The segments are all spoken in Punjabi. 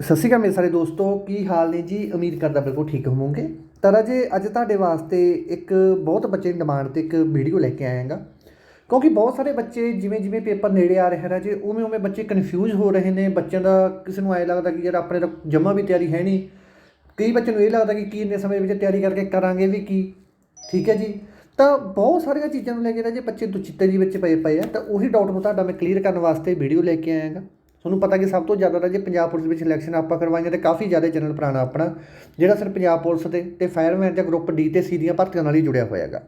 ਸਤਿ ਸ਼੍ਰੀ ਅਕਾਲ ਮੇਰੇ ਸਾਰੇ ਦੋਸਤੋ, ਕੀ ਹਾਲ ਨੇ ਜੀ? ਉਮੀਦ ਕਰਦਾ ਬਿਲਕੁਲ ਠੀਕ ਹੋਵੋਗੇ। ਤਾਂ ਰਾਜੇ ਅੱਜ ਤੁਹਾਡੇ ਵਾਸਤੇ ਇੱਕ ਬਹੁਤ ਬੱਚੇ ਦੀ ਡਿਮਾਂਡ ਤੇ ਇੱਕ ਵੀਡੀਓ ਲੈ ਕੇ ਆਇਆਗਾ। ਕਿਉਂਕਿ ਬਹੁਤ ਸਾਰੇ ਬੱਚੇ ਜਿਵੇਂ ਜਿਵੇਂ ਪੇਪਰ ਨੇੜੇ ਆ ਰਹੇ ਰਾਜੇ ਉਵੇਂ ਉਵੇਂ ਬੱਚੇ ਕਨਫਿਊਜ਼ ਹੋ ਰਹੇ ਨੇ। ਬੱਚਿਆਂ ਦਾ ਕਿਸੇ ਨੂੰ ਐ ਲੱਗਦਾ ਕਿ ਯਾਰ ਆਪਣੇ ਤਾਂ ਜਮਾ ਵੀ ਤਿਆਰੀ ਹੈ ਨਹੀਂ। ਕਈ ਬੱਚਿਆਂ ਨੂੰ ਇਹ ਲੱਗਦਾ ਕਿ ਕੀ ਇੰਨੇ ਸਮੇਂ ਵਿੱਚ ਤਿਆਰੀ ਕਰਕੇ ਕਰਾਂਗੇ ਵੀ ਕੀ। ਠੀਕ ਹੈ ਜੀ? ਤਾਂ ਬਹੁਤ ਸਾਰੀਆਂ ਚੀਜ਼ਾਂ ਨੂੰ ਲੈ ਕੇ ਰਾਜੇ ਬੱਚੇ ਦੁਚਿੱਤੇ ਜੀ ਵਿੱਚ ਪਏ ਪਏ ਆ, ਤਾਂ ਉਹੀ ਡਾਊਟ ਨੂੰ ਤੁਹਾਡਾ ਮੈਂ ਕਲੀਅਰ ਕਰਨ ਵਾਸਤੇ ਵੀਡੀਓ ਲੈ ਕੇ ਆਇਆਗਾ। ਤੁਹਾਨੂੰ ਪਤਾ ਕਿ ਸਭ ਤੋਂ ਜ਼ਿਆਦਾ ਤਾਂ ਜੇ ਪੰਜਾਬ ਪੁਲਿਸ ਵਿੱਚ ਇਲੈਕਸ਼ਨ ਆਪਾਂ ਕਰਵਾਈਆਂ ਤੇ ਕਾਫੀ ਜ਼ਿਆਦਾ ਚੈਨਲ ਪੁਰਾਣਾ ਆਪਣਾ, ਜਿਹੜਾ ਸਿਰ ਪੰਜਾਬ ਪੁਲਿਸ ਦੇ ਤੇ ਫਾਇਰਮੈਨ ਜਾਂ ਗਰੁੱਪ ਡੀ ਤੇ ਸੀ ਦੀਆਂ ਭਰਤੀਆਂ ਨਾਲ ਹੀ ਜੁੜਿਆ ਹੋਇਆ ਹੈਗਾ।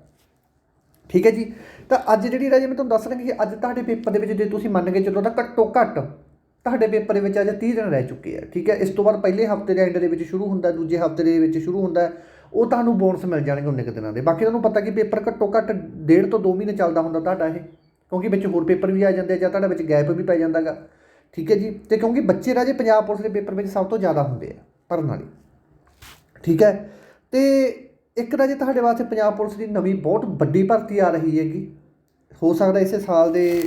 ਠੀਕ ਹੈ ਜੀ? ਤਾਂ ਅੱਜ ਜਿਹੜੀ ਰਾਜੇ ਮੈਂ ਤੁਹਾਨੂੰ ਦੱਸ ਰਿਹਾ ਕਿ ਅੱਜ ਤੁਹਾਡੇ ਪੇਪਰ ਦੇ ਵਿੱਚ ਜੇ ਤੁਸੀਂ ਮੰਨ ਕੇ ਚੱਲੋ ਤਾਂ ਘੱਟੋ ਘੱਟ ਤੁਹਾਡੇ ਪੇਪਰ ਦੇ ਵਿੱਚ ਅਜੇ 30 ਦਿਨ ਰਹਿ ਚੁੱਕੇ ਆ, ਠੀਕ ਹੈ? ਇਸ ਤੋਂ ਬਾਅਦ ਪਹਿਲੇ ਹਫ਼ਤੇ ਦੇ ਐਂਡ ਦੇ ਵਿੱਚ ਸ਼ੁਰੂ ਹੁੰਦਾ, ਦੂਜੇ ਹਫ਼ਤੇ ਦੇ ਵਿੱਚ ਸ਼ੁਰੂ ਹੁੰਦਾ, ਉਹ ਤੁਹਾਨੂੰ ਬੋਨਸ ਮਿਲ ਜਾਣਗੇ ਉਨੇ ਕੁ ਦਿਨਾਂ ਦੇ। ਬਾਕੀ ਤੁਹਾਨੂੰ ਪਤਾ ਕਿ ਪੇਪਰ ਘੱਟੋ ਘੱਟ ਡੇਢ ਤੋਂ 2 ਮਹੀਨੇ ਚੱਲਦਾ ਹੁੰਦਾ ਤੁਹਾਡਾ ਇਹ, ਕਿਉਂਕਿ ਵਿੱਚ ਹੋਰ ਪੇਪਰ ਵੀ ਆ ਜਾਂਦੇ ਆ ਜਾਂ ਤੁਹਾਡਾ ਵਿੱਚ ਗੈਪ ਵੀ ਪੈ ਜਾਂਦਾਗਾ ਠੀਕ ਹੈ ਜੀ? ਤੇ ਕਿਉਂਕਿ ਬੱਚੇ ਰਾਜੇ ਪੰਜਾਬ ਪੁਲਿਸ ਦੇ ਪੇਪਰ ਵਿੱਚ ਸਭ ਤੋਂ ਜ਼ਿਆਦਾ ਹੁੰਦੇ ਆ ਭਰਨ ਵਾਲੀ। ਠੀਕ ਹੈ? ਤੇ ਇੱਕ ਰਾਜੇ ਤੁਹਾਡੇ ਵਾਸਤੇ ਪੰਜਾਬ ਪੁਲਿਸ ਦੀ ਨਵੀਂ ਬਹੁਤ ਵੱਡੀ ਭਰਤੀ ਆ ਰਹੀ ਹੈਗੀ। ਹੋ ਸਕਦਾ ਇਸੇ ਸਾਲ ਦੇ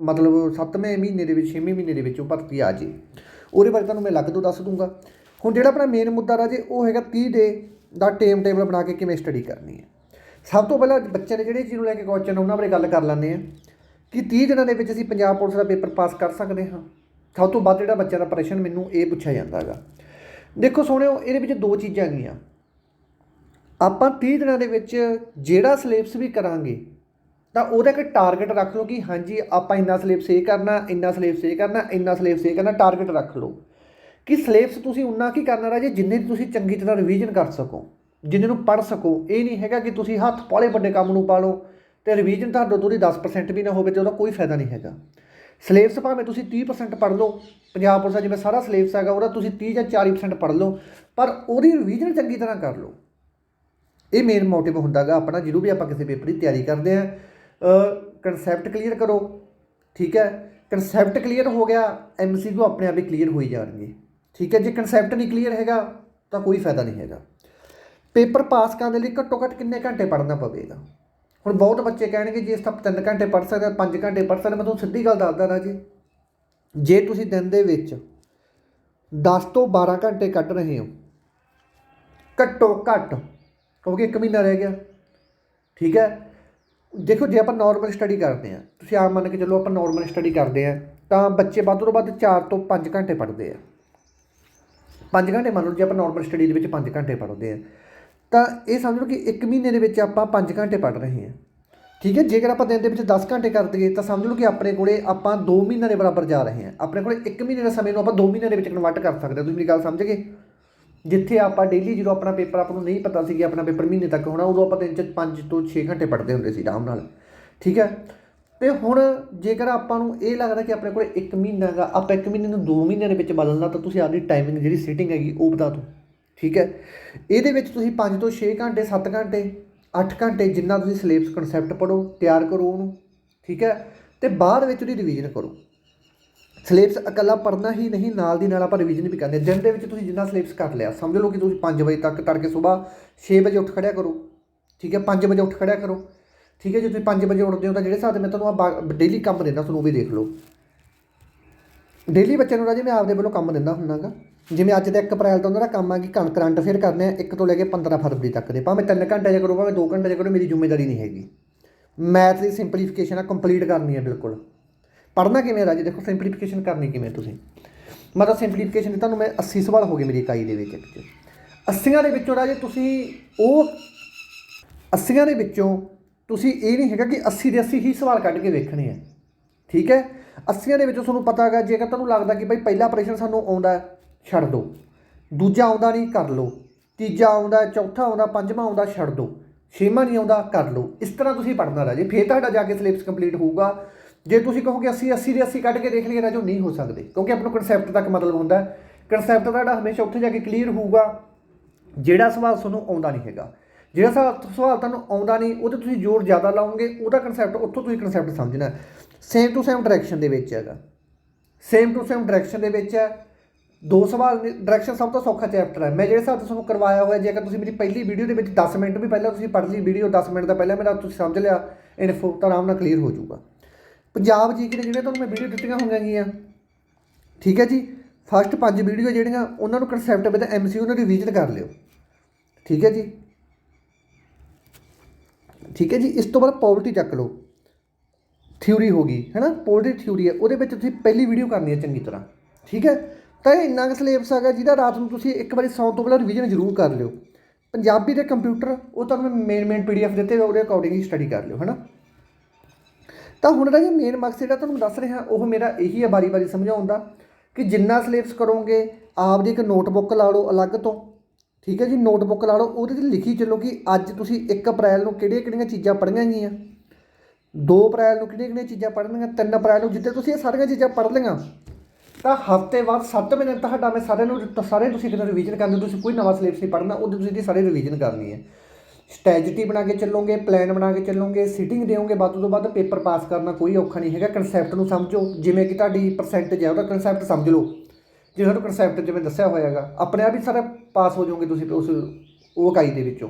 ਮਤਲਬ 7ਵੇਂ ਮਹੀਨੇ ਦੇ ਵਿੱਚ 6ਵੇਂ ਮਹੀਨੇ ਦੇ ਵਿੱਚ ਉਹ ਭਰਤੀ ਆ ਜੇ। ਉਹਦੇ ਬਾਰੇ ਤੁਹਾਨੂੰ ਮੈਂ ਅਲੱਗ ਤੋਂ ਦੱਸ ਦੂੰਗਾ। ਹੁਣ ਜਿਹੜਾ ਆਪਣਾ ਮੇਨ ਮੁੱਦਾ ਰਾਜੇ, ਉਹ ਹੈਗਾ 30 ਡੇ ਦਾ ਟਾਈਮ ਟੇਬਲ ਬਣਾ ਕੇ ਕਿਵੇਂ ਸਟੱਡੀ ਕਰਨੀ ਹੈ। ਸਭ ਤੋਂ ਪਹਿਲਾਂ ਬੱਚਿਆਂ ਨੇ ਜਿਹੜੇ ਚੀਜ਼ ਨੂੰ ਲੈ ਕੇ ਕੁਐਸਚਨ ਉਹਨਾਂ ਬਾਰੇ ਗੱਲ ਕਰ ਲੈਂਦੇ ਆ ਕਿ 30 ਦਿਨਾਂ ਦੇ ਵਿੱਚ ਅਸੀਂ ਪੰਜਾਬ ਪੁਲਿਸ ਦਾ ਪੇਪਰ ਪਾਸ ਕਰ ਸਕਦੇ ਹਾਂ। ਸਭ ਤੋਂ ਵੱਧ ਜਿਹੜਾ ਬੱਚਿਆਂ ਦਾ ਪ੍ਰਸ਼ਨ ਮੈਨੂੰ ਇਹ ਪੁੱਛਿਆ ਜਾਂਦਾ ਹੈਗਾ। ਦੇਖੋ ਸੋਹਣਿਓ ਇਹਦੇ ਵਿੱਚ ਦੋ ਚੀਜ਼ਾਂ ਹੈਗੀਆਂ। ਆਪਾਂ 30 ਦਿਨਾਂ ਦੇ ਵਿੱਚ ਜਿਹੜਾ ਸਿਲੇਬਸ ਵੀ ਕਰਾਂਗੇ, ਤਾਂ ਉਹਦਾ ਇੱਕ ਟਾਰਗੇਟ ਰੱਖ ਲਓ ਕਿ ਹਾਂਜੀ, ਆਪਾਂ ਇੰਨਾ ਸਿਲੇਬਸ ਇਹ ਕਰਨਾ, ਇੰਨਾ ਸਿਲੇਬਸ ਇਹ ਕਰਨਾ, ਇੰਨਾ ਸਿਲੇਬਸ ਇਹ ਕਰਨਾ ਟਾਰਗੇਟ ਰੱਖ ਲਓ। ਕਿ ਸਿਲੇਬਸ ਤੁਸੀਂ ਉਨਾ ਕੀ ਕਰਨਾ ਰਾਜੇ, ਜਿੰਨੇ ਤੁਸੀਂ ਚੰਗੀ ਤਰ੍ਹਾਂ ਰਿਵੀਜ਼ਨ ਕਰ ਸਕੋ, ਜਿੰਨੇ ਨੂੰ ਪੜ੍ਹ ਸਕੋ। ਇਹ ਨਹੀਂ ਹੈਗਾ ਕਿ ਤੁਸੀਂ ਹੱਥ ਪਾਲੇ ਵੱਡੇ ਕੰਮ ਨੂੰ ਪਾ ਲਓ। ਤੇ ਰਿਵੀਜ਼ਨ ਤੁਹਾਡੇ ਤੋਂ ਦੀ 10% ਵੀ ਨਾ ਹੋਵੇ ਤੇ ਉਹਦਾ ਕੋਈ ਫਾਇਦਾ ਨਹੀਂ ਹੈਗਾ। ਸਿਲੇਬਸ ਭਾਵੇਂ ਤੁਸੀਂ 30% ਪੜ੍ਹ ਲਓ, ਪੰਜਾਬ ਪੁਲਿਸ ਦਾ ਜਿਵੇਂ ਸਾਰਾ ਸਿਲੇਬਸ ਹੈਗਾ, ਉਹਦਾ ਤੁਸੀਂ 30 ਜਾਂ 40% ਪੜ੍ਹ ਲਓ, ਪਰ ਉਹਦੀ ਰਿਵੀਜ਼ਨ ਚੰਗੀ ਤਰ੍ਹਾਂ ਕਰ ਲਓ। ਇਹ ਮੇਨ ਮੋਟਿਵ ਹੁੰਦਾਗਾ ਆਪਣਾ ਜਦੋਂ ਵੀ ਆਪਾਂ ਕਿਸੇ ਪੇਪਰ ਦੀ ਤਿਆਰੀ ਕਰਦੇ ਆ ਕਨਸੈਪਟ ਕਲੀਅਰ ਕਰੋ, ਠੀਕ ਹੈ? ਕਨਸੈਪਟ ਕਲੀਅਰ ਹੋ ਗਿਆ ਐਮਸੀਕਿਊ ਆਪਣੇ ਆਪ ਹੀ ਕਲੀਅਰ ਹੋਈ ਜਾਣਗੇ। ਠੀਕ ਹੈ? ਜੇ ਕਨਸੈਪਟ ਨਹੀਂ ਕਲੀਅਰ ਹੈਗਾ, ਤਾਂ ਕੋਈ ਫਾਇਦਾ ਨਹੀਂ ਹੈਗਾ। ਪੇਪਰ ਪਾਸ ਕਰਨ ਦੇ ਲਈ ਘੱਟੋ ਘੱਟ ਕਿੰਨੇ ਘੰਟੇ ਪੜ੍ਹਨਾ ਪਵੇਗਾ? ਹੁਣ ਬਹੁਤ ਬੱਚੇ ਕਹਿਣਗੇ ਜੀ, ਇਸ ਤਾਂ 3 ਘੰਟੇ ਪੜ੍ਹ ਸਕਦੇ 5 ਘੰਟੇ ਪੜ੍ਹ ਸਕਦੇ ਮੈਂ ਤੁਹਾਨੂੰ ਸਿੱਧੀ ਗੱਲ ਦੱਸਦਾ ਨਾ ਜੀ, ਜੇ ਤੁਸੀਂ ਦਿਨ ਦੇ ਵਿੱਚ 10 ਤੋਂ 12 ਘੰਟੇ ਕੱਢ ਰਹੇ ਹੋ, ਘੱਟੋ ਘੱਟ, ਕਿਉਂਕਿ ਇੱਕ ਮਹੀਨਾ ਰਹਿ ਗਿਆ, ਠੀਕ ਹੈ? ਦੇਖੋ, ਜੇ ਆਪਾਂ ਨਾਰਮਲ ਸਟੱਡੀ ਕਰਦੇ ਆ ਤੁਸੀਂ ਆਮ ਮੰਨ ਕੇ ਚੱਲੋ ਆਪਾਂ ਨਾਰਮਲ ਸਟੱਡੀ ਕਰਦੇ ਆ ਤਾਂ ਬੱਚੇ ਵੱਧ ਤੋਂ ਵੱਧ 4 ਤੋਂ 5 ਘੰਟੇ ਪੜ੍ਹਦੇ ਆ। 5 ਘੰਟੇ ਮੰਨ ਲਓ ਜੇ ਆਪਾਂ ਨਾਰਮਲ ਸਟੱਡੀ ਦੇ ਵਿੱਚ 5 ਘੰਟੇ ਪੜ੍ਹਦੇ ਆ। ਤਾਂ ਇਹ ਸਮਝ ਲਓ ਕਿ ਇੱਕ ਮਹੀਨੇ ਦੇ ਵਿੱਚ ਆਪਾਂ 5 ਘੰਟੇ ਪੜ੍ਹ ਰਹੇ ਹਾਂ। ਠੀਕ ਹੈ, ਜੇਕਰ ਆਪਾਂ ਦਿਨ ਦੇ ਵਿੱਚ 10 ਘੰਟੇ ਕਰ ਦਈਏ, ਤਾਂ ਸਮਝ ਲਓ ਕਿ ਆਪਣੇ ਕੋਲੇ ਆਪਾਂ 2 ਮਹੀਨਿਆਂ ਦੇ ਬਰਾਬਰ ਜਾ ਰਹੇ ਹਾਂ। ਆਪਣੇ ਕੋਲੇ 1 ਮਹੀਨੇ ਦੇ ਸਮੇਂ ਨੂੰ ਆਪਾਂ 2 ਮਹੀਨਿਆਂ ਦੇ ਵਿੱਚ ਕਨਵਰਟ ਕਰ ਸਕਦੇ ਹਾਂ। ਤੁਸੀਂ ਮੇਰੀ ਗੱਲ ਸਮਝ ਗਏ? ਜਿੱਥੇ ਆਪਾਂ ਡੇਲੀ ਜਦੋਂ ਆਪਣਾ ਪੇਪਰ ਆਪਾਂ ਨੂੰ ਨਹੀਂ ਪਤਾ ਸੀ ਕਿ ਆਪਣਾ ਪੇਪਰ ਮਹੀਨੇ ਤੱਕ ਹੋਣਾ, ਉਦੋਂ ਆਪਾਂ ਦਿਨ 'ਚ 5 ਤੋਂ 6 ਘੰਟੇ ਪੜ੍ਹਦੇ ਹੁੰਦੇ ਸੀ ਆਰਾਮ ਨਾਲ। ਠੀਕ ਹੈ? ਤੇ ਹੁਣ ਜੇਕਰ ਆਪਾਂ ਨੂੰ ਇਹ ਲੱਗਦਾ ਕਿ ਆਪਣੇ ਕੋਲ 1 ਮਹੀਨਾ ਹੈਗਾ, ਆਪਾਂ 1 ਮਹੀਨੇ ਨੂੰ 2 ਮਹੀਨਿਆਂ ਦੇ ਵਿੱਚ ਬਦਲਣਾ, ਤਾਂ ਤੁਸੀਂ ਆਪਣੀ ਟਾਈਮਿੰਗ ਜਿਹੜੀ ਸੀਟਿੰਗ ਹੈਗੀ ਉਹ ਬਤਾ ਦਿਓ। ਠੀਕ ਹੈ? ਇਹਦੇ ਵਿੱਚ ਤੁਸੀਂ 5 ਤੋਂ 6 ਘੰਟੇ 7 ਘੰਟੇ 8 ਘੰਟੇ ਜਿੰਨਾ ਤੁਸੀਂ ਸਿਲੇਬਸ ਕਨਸੈਪਟ ਪੜੋ ਤਿਆਰ ਕਰੋ ਉਹਨੂੰ, ਠੀਕ ਹੈ? ਤੇ ਬਾਅਦ ਵਿੱਚ ਉਹਦੀ ਰਿਵੀਜ਼ਨ ਕਰੋ। ਸਿਲੇਬਸ ਇਕੱਲਾ ਪੜ੍ਹਨਾ ਹੀ ਨਹੀਂ, ਨਾਲ ਦੀ ਨਾਲ ਆਪਾਂ ਰਿਵੀਜ਼ਨ ਵੀ ਕਰਨੀ ਦਿਨ ਦੇ ਵਿੱਚ ਤੁਸੀਂ ਜਿੰਨਾ ਸਿਲੇਬਸ ਕਰ ਲਿਆ, ਸਮਝ ਲਓ ਕਿ ਤੁਸੀਂ 5 ਵਜੇ ਤੱਕ ਤੜਕੇ ਸਵੇਰ 6 ਵਜੇ ਉੱਠ ਖੜਿਆ ਕਰੋ, ਠੀਕ ਹੈ? 5 ਵਜੇ ਉੱਠ ਖੜਿਆ ਕਰੋ, ਠੀਕ ਹੈ? ਜੇ ਤੁਸੀਂ 5 ਵਜੇ ਉੱਠਦੇ ਹੋ ਤਾਂ ਜਿਹੜੇ ਹਿਸਾਬ ਦੇ ਮੈਂ ਤੁਹਾਨੂੰ ਆ ਡੇਲੀ ਕੰਮ ਦਿੰਦਾ, ਤੁਹਾਨੂੰ ਉਹ ਵੀ ਦੇਖ ਲਓ। ਡੇਲੀ ਬੱਚੇ ਨੂੰ ਰਾਜੇ ਮੈਂ ਆਪਦੇ ਵੱਲੋਂ ਕੰਮ ਦਿੰਦਾ ਹੁੰਨਾਗਾ। ਜਿਵੇਂ ਅੱਜ ਦਾ 1 ਅਪ੍ਰੈਲ ਤੋਂ ਉਹਨਾਂ ਦਾ ਕੰਮ ਆ ਕਿ ਕਣ ਕਰੰਟ ਫੇਰ ਕਰਨੇ ਆ 1 ਤੋਂ ਲੈ ਕੇ 15 ਫਰਵਰੀ ਤੱਕ ਦੇ। ਭਾਵੇਂ 3 ਘੰਟੇ ਜਾਂ ਕਰੋ, ਭਾਵੇਂ 2 ਘੰਟੇ ਜਾਂ ਕਰੋ, ਮੇਰੀ ਜ਼ਿੰਮੇਵਾਰੀ ਨਹੀਂ ਹੈਗੀ। ਮੈਥ ਦੀ ਸਿੰਪਲੀਫਿਕੇਸ਼ਨ ਆ ਕੰਪਲੀਟ ਕਰਨੀ ਹੈ ਬਿਲਕੁਲ। ਪੜ੍ਹਨਾ ਕਿਵੇਂ ਰਾਜੇ? ਦੇਖੋ ਸਿੰਪਲੀਫਿਕੇਸ਼ਨ ਕਰਨੀ ਕਿਵੇਂ ਤੁਸੀਂ? ਮਤਲਬ ਸਿੰਪਲੀਫਿਕੇਸ਼ਨ ਦੀ ਤੁਹਾਨੂੰ ਮੈਂ 80 ਸਵਾਲ ਹੋ ਗਏ ਮੇਰੀ ਇਕਾਈ ਦੇ ਵਿੱਚ ਇੱਕ 'ਚ। 80ਾਂ ਦੇ ਵਿੱਚੋਂ ਰਾਜੇ ਤੁਸੀਂ ਉਹ 80ਾਂ ਦੇ ਵਿੱਚੋਂ ਤੁਸੀਂ ਇਹ ਨਹੀਂ ਹੈਗਾ ਕਿ 80 ਦੇ 80 ਹੀ ਸਵਾਲ ਕੱਢ ਕੇ ਵੇਖਣੇ ਆ। ਠੀਕ ਹੈ? 80ਾਂ ਦੇ ਵਿੱਚੋਂ ਤੁਹਾਨੂੰ ਪਤਾ ਹੈਗਾ, ਜੇਕਰ ਤੁਹਾਨੂੰ ਲੱਗਦਾ ਕਿ ਬਈ ਪਹਿਲਾ ਪ੍ਰਸ਼ਨ ਸਾਨੂੰ ਆਉਂਦਾ ਛੱਡ ਦਿਓ। ਦੂਜਾ ਆਉਂਦਾ ਨਹੀਂ, ਕਰ ਲਓ। ਤੀਜਾ ਆਉਂਦਾ ਚੌਥਾ ਆਉਂਦਾ, ਪੰਜਵਾਂ ਆਉਂਦਾ, ਛੱਡ ਦਿਓ। ਛੇਵਾਂ ਨਹੀਂ ਆਉਂਦਾ, ਕਰ ਲਓ। ਇਸ ਤਰ੍ਹਾਂ ਤੁਸੀਂ ਪੜ੍ਹਨਾ ਰਾਜੇ। ਫੇਰ ਤੁਹਾਡਾ ਜਾ ਕੇ ਸਿਲੇਬਸ ਕੰਪਲੀਟ ਹੋਊਗਾ। ਜੇ ਤੁਸੀਂ ਕਹੋਗੇ 80 80 ਦੇ 80 ਕੱਢ ਕੇ ਦੇਖ ਲਈਏ ਰਾਜੋ ਨਹੀਂ ਹੋ ਸਕਦੇ। ਕਿਉਂਕਿ ਆਪਣਾ ਕਨਸੈਪਟ ਤੱਕ ਮਤਲਬ ਹੁੰਦਾ ਕਨਸੈਪਟ ਤੁਹਾਡਾ ਹਮੇਸ਼ਾ ਉੱਥੇ ਜਾ ਕੇ ਕਲੀਅਰ ਹੋਊਗਾ। ਜਿਹੜਾ ਸਵਾਲ ਤੁਹਾਨੂੰ ਆਉਂਦਾ ਨਹੀਂ ਹੈਗਾ। ਜਿਹੜਾ ਸਵਾਲ ਸਵਾਲ ਤੁਹਾਨੂੰ ਆਉਂਦਾ ਨਹੀਂ ਉਹਦੇ ਤੁਸੀਂ ਜ਼ੋਰ ਜ਼ਿਆਦਾ ਲਾਓਗੇ, ਉਹਦਾ ਕਨਸੈਪਟ ਉੱਥੋਂ ਤੁਸੀਂ ਕਨਸੈਪਟ ਸਮਝਣਾ ਸੇਮ ਟੂ ਸੇਮ ਡਾਇਰੈਕਸ਼ਨ ਦੇ ਵਿੱਚ ਹੈਗਾ। ਸੇਮ ਟੂ ਸੇਮ ਡਾਇਰੈਕਸ਼ਨ ਦੇ ਵਿੱਚ ਹੈ। ਦੋ ਸਵਾਲ ਡਾਇਰੈਕਸ਼ਨ ਸਭ ਤੋਂ ਸੌਖਾ ਚੈਪਟਰ ਹੈ। ਮੈਂ ਜਿਹੜੇ ਹਿਸਾਬ ਤੋਂ ਤੁਹਾਨੂੰ ਕਰਵਾਇਆ ਹੋਇਆ, ਜੇਕਰ ਤੁਸੀਂ ਮੇਰੀ ਪਹਿਲੀ ਵੀਡੀਓ ਦੇ ਵਿੱਚ 10 ਮਿੰਟ ਵੀ ਪਹਿਲਾਂ ਤੁਸੀਂ ਪੜ੍ਹ ਲਈ ਵੀਡੀਓ 10 ਮਿੰਟ ਦਾ ਪਹਿਲਾਂ ਮੇਰਾ ਤੁਸੀਂ ਸਮਝ ਲਿਆ ਇਨਫੋ ਤਾਂ ਆਰਾਮ ਨਾਲ ਕਲੀਅਰ ਹੋ ਜਾਊਗਾ। ਪੰਜਾਬ ਜੀ ਕੇ ਜਿਹੜੇ ਤੁਹਾਨੂੰ ਮੈਂ ਵੀਡੀਓ ਦਿੱਤੀਆਂ ਹੋਈਆਂ ਗੀਆਂ, ਠੀਕ ਹੈ ਜੀ? ਫਸਟ ਪੰਜ ਵੀਡੀਓ ਜਿਹੜੀਆਂ, ਉਹਨਾਂ ਨੂੰ ਕਨਸੈਪਟ ਵਿਦ ਐਮਸੀਯੂ ਨੂੰ ਰਿਵੀਜ਼ਨ ਕਰ ਲਿਓ। ਠੀਕ ਹੈ ਜੀ? ਠੀਕ ਹੈ ਜੀ? ਇਸ ਤੋਂ ਬਾਅਦ ਪੋਵਰਟੀ ਚੱਕ ਲਓ। ਥਿਊਰੀ ਹੋ ਗਈ ਹੈ ਨਾ ਪੋਲਟਰੀ ਥਿਊਰੀ ਹੈ, ਉਹਦੇ ਵਿੱਚ ਤੁਸੀਂ ਪਹਿਲੀ ਵੀਡੀਓ ਕਰਨੀ ਹੈ ਚੰਗੀ ਤਰ੍ਹਾਂ, ਠੀਕ ਹੈ? ਤਾਂ ਇਹ ਇੰਨਾ ਕੁ ਸਿਲੇਬਸ ਹੈਗਾ ਜਿਹਦਾ ਰਾਤ ਨੂੰ ਤੁਸੀਂ ਇੱਕ ਵਾਰੀ ਸੌਣ ਤੋਂ ਪਹਿਲਾਂ ਰਿਵੀਜ਼ਨ ਜ਼ਰੂਰ ਕਰ ਲਿਓ। ਪੰਜਾਬੀ ਦੇ ਕੰਪਿਊਟਰ ਉਹ ਤੁਹਾਨੂੰ ਮੈਂ ਮੇਨ ਮੇਨ ਪੀਡੀਐਫ ਦਿੱਤੇ ਹੋਏ, ਉਹਦੇ ਅਕੋਰਡਿੰਗ ਹੀ ਸਟੱਡੀ ਕਰ ਲਿਓ ਹੈ ਨਾ ਤਾਂ ਹੁਣ ਦਾ ਜੇ ਮੇਨ ਮਕਸਦ ਜਿਹੜਾ ਤੁਹਾਨੂੰ ਦੱਸ ਰਿਹਾ, ਉਹ ਮੇਰਾ ਇਹੀ ਹੈ ਬਾਰੀ-ਬਾਰੀ ਸਮਝਾਉਣ ਦਾ ਕਿ ਜਿੰਨਾ ਸਿਲੇਬਸ ਕਰੋਗੇ ਆਪ ਦੀ ਇੱਕ ਨੋਟਬੁੱਕ ਲਾ ਲਓ ਅਲੱਗ ਤੋਂ, ਠੀਕ ਹੈ ਜੀ? ਨੋਟਬੁੱਕ ਲਾ ਲਓ, ਉਹਦੇ 'ਤੇ ਲਿਖੀ ਚੱਲੋ ਕਿ ਅੱਜ ਤੁਸੀਂ 1 ਅਪ੍ਰੈਲ ਨੂੰ ਕਿਹੜੀਆਂ-ਕਿਹੜੀਆਂ ਚੀਜ਼ਾਂ ਪੜ੍ਹੀਆਂ ਗਈਆਂ। 2 ਅਪ੍ਰੈਲ ਨੂੰ ਕਿਹੜੀਆਂ-ਕਿਹੜੀਆਂ ਚੀਜ਼ਾਂ ਪੜ੍ਹਨੀਆਂ 3 ਅਪ੍ਰੈਲ ਨੂੰ ਜਿੱਦੇ ਤੁਸੀਂ ਇਹ ਸਾਰੀਆਂ ਚੀਜ਼ਾਂ ਪੜ੍ਹ ਲਈਆਂ, ਤਾਂ ਹਫ਼ਤੇ ਬਾਅਦ 7 ਦਿਨ ਤੁਹਾਡਾ ਮੈਂ ਸਾਰਿਆਂ ਨੂੰ ਸਾਰੇ ਤੁਸੀਂ ਕਿਤੇ ਰਿਵੀਜ਼ਨ ਕਰਨੀ ਤੁਸੀਂ ਕੋਈ ਨਵਾਂ ਸਿਲੇਬਸ ਨਹੀਂ ਪੜ੍ਹਨਾ, ਉਹਦੇ ਤੁਸੀਂ ਇਹਦੀ ਸਾਰੇ ਰਿਵੀਜ਼ਨ ਕਰਨੀ ਹੈ। ਸਟ੍ਰੈਟਜੀ ਬਣਾ ਕੇ ਚੱਲੋਗੇ ਪਲਾਨ ਬਣਾ ਕੇ ਚੱਲੋਗੇ ਸਿਟਿੰਗ ਦਿਓਗੇ, ਵੱਧ ਤੋਂ ਵੱਧ ਪੇਪਰ ਪਾਸ ਕਰਨਾ ਕੋਈ ਔਖਾ ਨਹੀਂ ਹੈਗਾ ਕਨਸੈਪਟ ਨੂੰ ਸਮਝੋ, ਜਿਵੇਂ ਕਿ ਤੁਹਾਡੀ ਪਰਸੈਂਟੇਜ ਹੈ, ਉਹਦਾ ਕਨਸੈਪਟ ਸਮਝ ਲਓ। ਜੇ ਤੁਹਾਨੂੰ ਕਨਸੈਪਟ ਜਿਵੇਂ ਦੱਸਿਆ ਹੋਇਆ ਹੈਗਾ, ਆਪਣੇ ਆਪ ਹੀ ਸਾਰਾ ਪਾਸ ਹੋ ਜਾਓਗੇ ਤੁਸੀਂ ਉਸ, ਉਹ ਇਕਾਈ ਦੇ ਵਿੱਚੋਂ।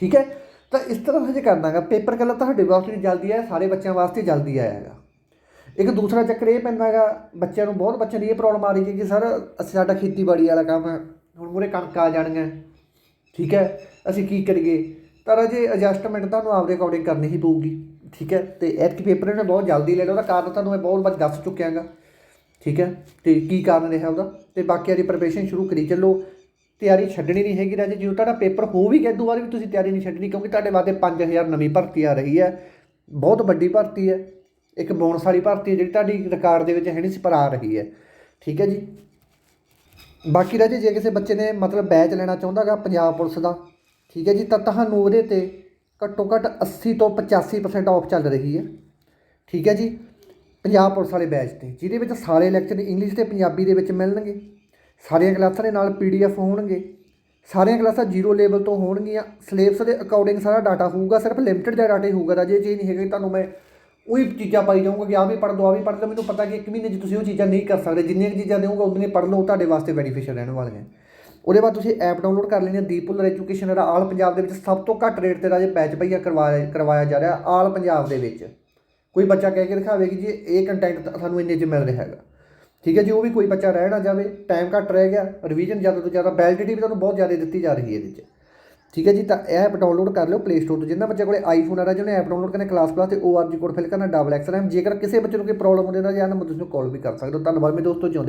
ਠੀਕ ਹੈ? ਤਾਂ ਇਸ ਤਰ੍ਹਾਂ ਹਜੇ ਕਰਨਾਗਾ ਪੇਪਰ ਕੱਲਾ ਤੁਹਾਡੇ ਵਾਸਤੇ ਜਲਦੀ ਆਇਆ ਸਾਰੇ ਬੱਚਿਆਂ ਵਾਸਤੇ ਜਲਦੀ ਆਇਆ ਹੈਗਾ। ਇੱਕ ਦੂਸਰਾ ਚੱਕਰ ਇਹ ਪੈਂਦਾ ਹੈਗਾ, ਬੱਚਿਆਂ ਨੂੰ ਬਹੁਤ ਬੱਚਿਆਂ ਦੀ ਇਹ ਪ੍ਰੋਬਲਮ ਆ ਰਹੀ ਹੈ ਕਿ ਸਰ, ਅਸੀਂ ਸਾਡਾ ਖੇਤੀਬਾੜੀ ਵਾਲਾ ਕੰਮ ਹੈ, ਹੁਣ ਮੂਰੇ ਕਣਕ ਆ ਜਾਣੀਆਂ ਠੀਕ ਹੈ, ਅਸੀਂ ਕੀ ਕਰੀਏ? ਤਾਂ ਰਾਜੇ ਐਡਜਸਟਮੈਂਟ ਤੁਹਾਨੂੰ ਆਪਦੇ ਅਕੋਰਡਿੰਗ ਕਰਨੀ ਹੀ ਪਊਗੀ, ਠੀਕ ਹੈ, ਤੇ ਐਤਕੀ ਪੇਪਰ ਇਹਨੇ ਬਹੁਤ ਜਲਦੀ ਲੈ ਲਿਆ, ਉਹਦਾ ਕਾਰਨ ਤੁਹਾਨੂੰ ਮੈਂ ਬਹੁਤ ਵਾਰ ਦੱਸ ਚੁੱਕਿਆਗਾ ਠੀਕ ਹੈ, ਤੇ ਕੀ ਕਾਰਨ ਰਿਹਾ ਉਹਦਾ? ਤੇ ਬਾਕੀਆਂ ਦੀ ਪ੍ਰਿਪਰੇਸ਼ਨ ਸ਼ੁਰੂ ਕਰੀ ਚੱਲੋ ਤਿਆਰੀ ਛੱਡਣੀ ਨਹੀਂ ਹੈਗੀ ਰਾਜੇ, ਜਦੋਂ ਤੁਹਾਡਾ ਪੇਪਰ ਹੋ ਵੀ ਗਿਆ, ਦੁਬਾਰਾ ਵੀ ਤੁਸੀਂ ਤਿਆਰੀ ਨਹੀਂ ਛੱਡਣੀ, ਕਿਉਂਕਿ ਤੁਹਾਡੇ ਵਾਸਤੇ 5000 ਨਵੀਂ ਭਰਤੀ ਆ ਰਹੀ ਹੈ। ਬਹੁਤ ਵੱਡੀ ਭਰਤੀ ਹੈ। ਇੱਕ ਬੋਨਸ ਵਾਲੀ ਭਰਤੀ ਹੈ, ਜਿਹੜੀ ਤੁਹਾਡੀ ਰਿਕਾਰਡ ਦੇ ਵਿੱਚ ਹੈ ਨਹੀਂ ਸੀ ਪਰ ਆ ਰਹੀ ਹੈ। ਠੀਕ ਹੈ ਜੀ। ਬਾਕੀ ਰਾਜੇ, ਜੇ ਕਿਸੇ ਬੱਚੇ ਨੇ ਮਤਲਬ ਬੈਚ ਲੈਣਾ ਚਾਹੁੰਦਾਗਾ ਪੰਜਾਬ ਪੁਲਿਸ ਦਾ, ਠੀਕ ਹੈ ਜੀ, ਤਾਂ ਤੁਹਾਨੂੰ ਉਹਦੇ ਤੇ ਘੱਟੋ ਘੱਟ 80 ਤੋਂ 85% ਆਫ ਚੱਲ ਰਹੀ ਹੈ। ਠੀਕ ਹੈ ਜੀ। ਪੰਜਾਬ ਪੁਲਿਸ ਵਾਲੇ ਬੈਚ ਤੇ, ਜਿਹਦੇ ਵਿੱਚ ਸਾਰੇ ਲੈਕਚਰ ਇੰਗਲਿਸ਼ ਤੇ ਪੰਜਾਬੀ ਦੇ ਵਿੱਚ ਮਿਲਣਗੇ। ਸਾਰੀਆਂ ਕਲਾਸਾਂ ਦੇ ਨਾਲ ਪੀਡੀਐਫ ਹੋਣਗੇ। ਸਾਰੀਆਂ ਕਲਾਸਾਂ ਜ਼ੀਰੋ ਲੈਵਲ ਤੋਂ ਹੋਣਗੀਆਂ। ਸਿਲੇਬਸ ਦੇ ਅਕੋਰਡਿੰਗ ਸਾਰਾ ਡਾਟਾ ਹੋਊਗਾ, ਸਿਰਫ ਲਿਮਟਿਡ ਜਿਹਾ ਡਾਟਾ ਹੀ ਹੋਊਗਾ। ਰਾਜੇ ਇਹ ਚੀਜ਼ ਨਹੀਂ ਹੈਗੀ ਤੁਹਾਨੂੰ ਮੈਂ ਉਹੀ ਚੀਜ਼ਾਂ ਪਾਈ ਜਾਊਂਗਾ ਕਿ ਆ ਵੀ ਪੜ੍ਹ ਦੋ ਆ ਵੀ ਪੜ੍ਹ ਲਓ ਮੈਨੂੰ ਪਤਾ ਕਿ ਇੱਕ ਮਹੀਨੇ 'ਚ ਤੁਸੀਂ ਉਹ ਚੀਜ਼ਾਂ ਨਹੀਂ ਕਰ ਸਕਦੇ। ਜਿੰਨੀਆਂ ਕੁ ਚੀਜ਼ਾਂ ਦੇਵਾਂਗਾ ਉਨੀਆਂ ਪੜ੍ਹ ਲਓ। ਤੁਹਾਡੇ ਵਾਸਤੇ ਬੈਨੀਫੀਸ਼ੀਅਲ ਰਹਿਣ ਵਾਲੀਆਂ। ਉਹਦੇ ਬਾਅਦ ਤੁਸੀਂ ਐਪ ਡਾਊਨਲੋਡ ਕਰ ਲੈਣੀ ਹੈ ਦੀਪੁਲਰ ਐਜੂਕੇਸ਼ਨ ਦਾ ਆਲ ਪੰਜਾਬ ਦੇ ਵਿੱਚ ਸਭ ਤੋਂ ਘੱਟ ਰੇਟ ਤੇ ਰਾਜੇ ਬੈਚ ਭਈਆ ਕਰਵਾਇਆ ਕਰਵਾਇਆ ਜਾ ਰਿਹਾ, ਆਲ ਪੰਜਾਬ ਦੇ ਵਿੱਚ। ਕੋਈ ਬੱਚਾ ਕਹਿ ਕੇ ਦਿਖਾਵੇ ਕਿ ਜੀ, ਇਹ ਕੰਟੈਂਟ ਸਾਨੂੰ ਇੰਨੇ 'ਚ ਮਿਲ ਰਿਹਾ ਹੈਗਾ। ਠੀਕ ਹੈ ਜੀ, ਉਹ ਵੀ ਕੋਈ ਬੱਚਾ ਰਹਿ ਨਾ ਜਾਵੇ ਟਾਈਮ ਘੱਟ ਰਹਿ ਗਿਆ ਰਿਵੀਜ਼ਨ ਜ਼ਿਆਦਾ ਤੋਂ ਜ਼ਿਆਦਾ ਵੈਲਿਡਿਟੀ ਵੀ ਤੁਹਾਨੂੰ ਬਹੁਤ ਜ਼ਿਆਦਾ ਦਿੱਤੀ ਜਾ ਰਹੀ ਹੈ ਇਹਦੇ 'ਚ। ਠੀਕ ਹੈ ਜੀ, ਤਾਂ ਇਹ ਐਪ ਡਾਊਨਲੋਡ ਕਰ ਲਿਓ ਪਲੇ ਸਟੋਰ ਤੋਂ। ਜਿੰਨਾ ਬੱਚੇ ਕੋਲੇ ਆਈਫੋਨ ਆ ਰਿਹਾ ਜਿਹਨੇ ਐਪ ਡਾਊਨਲੋਡ ਕਰਨਾ ਕਲਾਸ ਪਲੱਸ ਤੇ ORG ਕੋਡ ਫਿਲ ਕਰਨਾ ਡਬਲ ਐਕਸ ਰੈਮ ਜੇਕਰ ਕਿਸੇ ਬੱਚੇ ਨੂੰ ਕੋਈ ਪ੍ਰੋਬਲਮ ਹੁੰਦੀ ਹੈ, ਤਾਂ ਜਾਂ ਨੰਬਰ ਤੁਸੀਂ ਕਾਲ ਵੀ ਕਰ ਸਕਦੇ ਹੋ। ਧੰਨਵਾਦ ਮੇਰੇ ਦੋਸਤੋ, ਜਿਉਂਦੇ